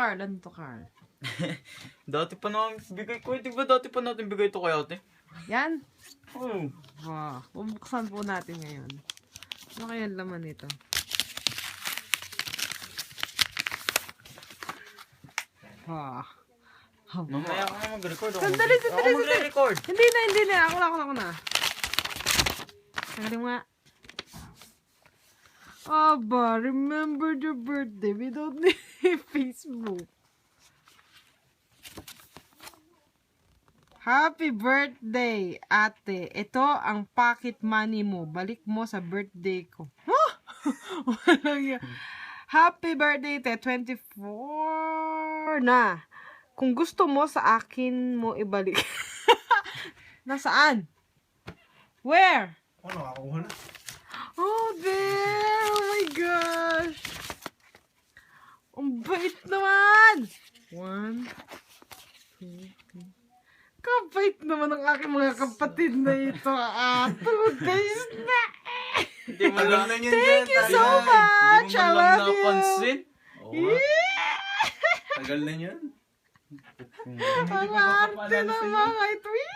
Carl, ano to, Carl? Dati pa namin bigay ko. Di ba dati pa natin bigay ito kay ate? Yan. Oo. Wow. Bubuksan po natin ngayon. Ano kaya laman nito? Wow. Haba. Mamaya ako na mag-record. Sandali, mag- sandali, Ako magre-record. Hindi na, hindi na. Ako na, ako na, ako na. Tanggalin mo nga. Aba, remember the birthday without the Facebook. Happy birthday, ate. Ito ang pocket money mo. Balik mo sa birthday ko. Huh? Happy birthday, te. 24 na. Kung gusto mo sa akin mo ibalik. Nasaan? Where? Ano, nakakuha na? Oh, there! Oh my gosh! Ang bait naman! One, two, three. Kabait naman ang aking mga kapatid na ito. Ah, two days na eh! Hindi mo lang. Thank you so much! Hindi I lang love you! napansin. Oo. Yeah! Tagal na yan. Ang arte ng mga ito eh!